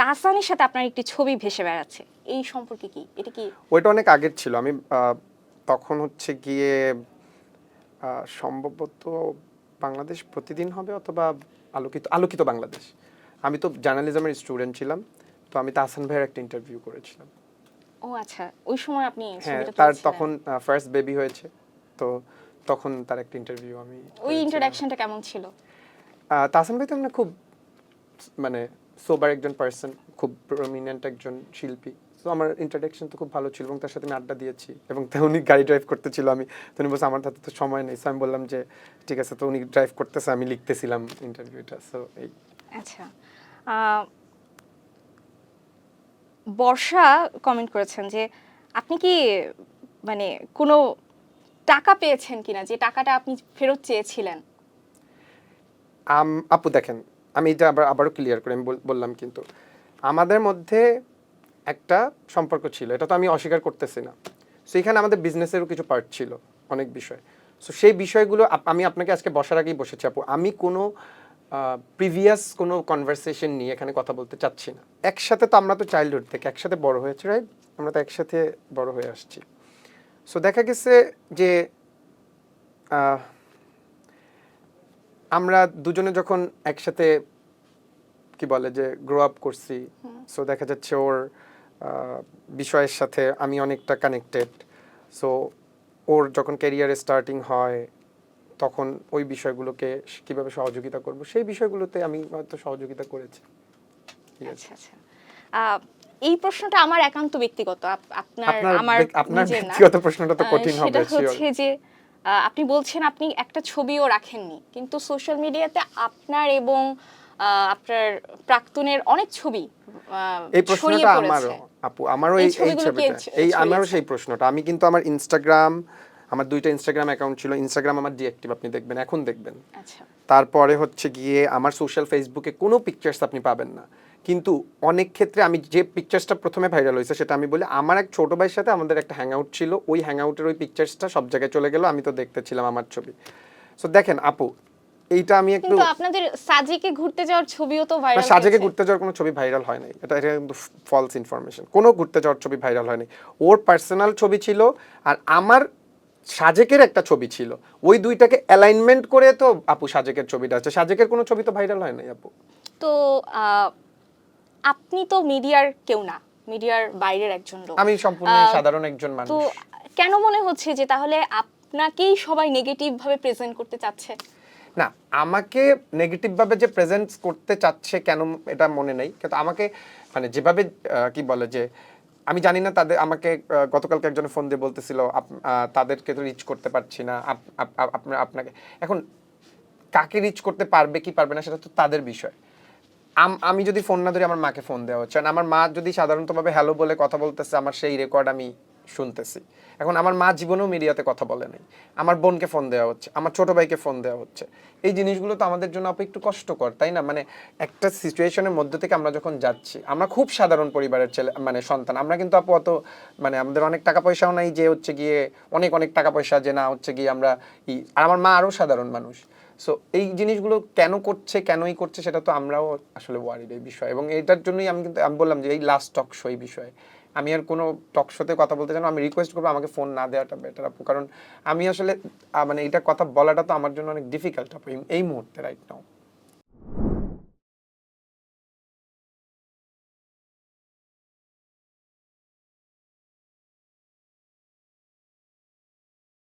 তাহসানের সাথে আপনার একটি ছবি ভেসে বেড়াচ্ছে। এই সম্পর্কে কি? এটা কি? ওইটা অনেক আগের ছিল। আমি তখন হচ্ছে গিয়ে সম্ভবত বাংলাদেশ প্রতিদিন হবে অথবা আলোকিত আলোকিত বাংলাদেশ। আমি তো জার্নালিজমের স্টুডেন্ট ছিলাম তো আমি তাহসান ভাইয়ের একটা ইন্টারভিউ করেছিলাম। ও আচ্ছা ওই সময় আপনি হ্যাঁ তার তখন ফার্স্ট বেবি হয়েছে তো তখন তার একটা ইন্টারভিউ আমি ওই করেছিলাম। ইন্ট্রোডাকশনটা কেমন ছিল? তাহসান ভাই তো আমরা খুব মানে সোবার একজন পার্সন খুব প্রমিনেন্ট একজন শিল্পী। তো আমার ইন্ট্রোডাকশন তো খুব ভালো ছিল এবং তার সাথে আমি আড্ডা দিয়েছি এবং তা উনি গাড়ি ড্রাইভ করতেছিল আমি। তো উনি বলছে আমার হাতে তো সময় নেই। সো আমি বললাম যে ঠিক আছে। তো উনি ড্রাইভ করতেছে আমি লিখতেছিলাম ইন্টারভিউটা সো এই। আচ্ছা। বর্ষা কমেন্ট করেছেন যে আপনি কি মানে কোনো টাকা পেয়েছেন কিনা? যে টাকাটা আপনি ফেরত চেয়েছিলেন? আপু দেখেন আমি এটা আবার, আবারও ক্লিয়ার করে আমি বললাম কিন্তু। আমাদের মধ্যে একটা সম্পর্ক ছিল, এটা তো আমি অস্বীকার করতেছি না। সো এখানে আমাদের বিজনেসেরও কিছু পার্ট ছিল, অনেক বিষয়। সো সেই বিষয়গুলো আমি আপনাকে আজকে বসার আগেই বসেছি, আপু। আমি কোনো প্রিভিয়াস কোনো কনভারসেশন নিয়ে এখানে কথা বলতে চাচ্ছি না। একসাথে তো আমরা তো চাইল্ডহুড থেকে, একসাথে বড় হয়েছি রাইট আমরা তো একসাথে বড় হয়ে আসছি। সো দেখা গেছে যে আমরা দুজনে যখন একসাথে কি বলে যে গ্রো আপ করছি সো দেখা যাচ্ছে ওর বিষয়ের সাথে আমি অনেকটা কানেক্টেড সো ওর যখন ক্যারিয়ারে স্টার্টিং হয় তখন ওই বিষয়গুলোকে কীভাবে সহযোগিতা করব সেই বিষয়গুলোতে আমি হয়তো সহযোগিতা করেছি। ঠিক আছে? আচ্ছা আচ্ছা। এই প্রশ্নটা আমার একান্ত ব্যক্তিগত আপনার আমার আপনার ব্যক্তিগত প্রশ্নটা তো কঠিন হবে সেটা হচ্ছে যে আপনি বলছেন আপনি একটা ছবিও রাখেননি কিন্তু সোশ্যাল মিডিয়াতে আপনার এবং আহ, আপনার প্রাক্তনের অনেক ছবি এই প্রশ্নটা আমারও আপু আমারও এই ছবিটা এই আমারও সেই প্রশ্নটা। আমি কিন্তু আমার ইনস্টাগ্রাম আমার দুইটা ইনস্টাগ্রাম অ্যাকাউন্ট ছিল। ইনস্টাগ্রাম আমার ডিঅ্যাক্টিভ আপনি দেখবেন এখন দেখবেন। আচ্ছা। তারপরে হচ্ছে গিয়ে আমার সোশ্যাল ফেসবুকে কোনো পিকচার্স আপনি পাবেন না। কিন্তু অনেক ক্ষেত্রে আমি যে পিকচার্সটা প্রথমে ভাইরাল হয়েছে সেটা আমি বলি আমার এক ছোট ভাইয়ের সাথে আমাদের একটা হ্যাং আউট ছিল। ওই হ্যাং আউটের ওই পিকচার্সটা সব জায়গায় চলে গেল আমি তো দেখতেছিলাম আমার ছবি। সো দেখেন আপু এইটা আমি একটু কিন্তু আপনাদের সাজিকে ঘুরতে যাওয়ার ছবিও তো ভাইরাল সাজেকে ঘুরতে যাওয়ার কোনো ছবি ভাইরাল হয় নাই। এটা এটা কিন্তু ফলস ইনফরমেশন কোনো ঘুরতে যাওয়ার ছবি ভাইরাল হয় নাই। ওর পার্সোনাল ছবি ছিল আর আমার সাজেকের একটা ছবি ছিল। ওই দুইটাকে অ্যালাইনমেন্ট করে তো আপু সাজেকের ছবিটা আছে। সাজেকের কোনো ছবি তো ভাইরাল হয় নাই আপু। তো আপনি তো মিডিয়ার কেউ না। মিডিয়ার বাইরের একজন লোক। আমি সম্পূর্ণ সাধারণ একজন মানুষ। তো কেন মনে হচ্ছে যে তাহলে আপনাকেই সবাই নেগেটিভ ভাবে প্রেজেন্ট করতে চাচ্ছে? না আমাকে নেগেটিভ ভাবে যে প্রেজেন্ট করতে চাচ্ছে কেন এটা মনে নেই। কিন্তু আমাকে মানে যেভাবে কি বলে যে আমি জানি না তাদের, আমাকে গতকালকে একজন ফোন দিয়ে বলতেছিল তাদেরকে তো রিচ করতে পারছি না, আপ- আপ- আপ- আপনার, আপনাকে। এখন কাকে রিচ করতে পারবে, কি পারবে না, সেটা তো তাদের বিষয়। আম- যদি ফোন না ধরি, আমার মাকে ফোন দেওয়া হচ্ছে। আমার মা যদি সাধারণতভাবে হ্যালো বলে কথা বলতেছে, আমার সেই রেকর্ড আমি শুনতেছি। এখন আমার মা জীবনেও মিডিয়াতে কথা বলে নাই। আমার বোনকে ফোন দেওয়া হচ্ছে, আমার ছোট ভাইকে ফোন দেওয়া হচ্ছে। এই জিনিসগুলো তো আমাদের জন্য আপু একটু কষ্টকর, তাই না? মানে একটা সিচুয়েশনের মধ্যে থেকে আমরা যখন যাচ্ছি, আমরা খুব সাধারণ পরিবারের ছেলে মানে সন্তান। আমরা কিন্তু আপু অত মানে আমাদের অনেক টাকা পয়সাও নাই যে হচ্ছে গিয়ে অনেক অনেক টাকা পয়সা যে না হচ্ছে গিয়ে আমরা আর আমার মা আরও সাধারণ মানুষ। সো এই জিনিসগুলো কেন করছে, কেনই করছে সেটা তো আমরাও আসলে ওয়ারিড এই বিষয়। এবং এটার জন্যই আমি কিন্তু, আমি বললাম যে এই লাস্ট টক শো এই বিষয়ে। আমি আর কোনো টক শোতে কথা বলতে চাই না। আমি রিকোয়েস্ট করব আমাকে ফোন না দেওয়াটা বেটার আপু। কারণ আমি আসলে মানে এটা কথা বলাটা তো আমার জন্য অনেক ডিফিকাল্ট আপু, এই- এই মুহূর্তে রাইট নাও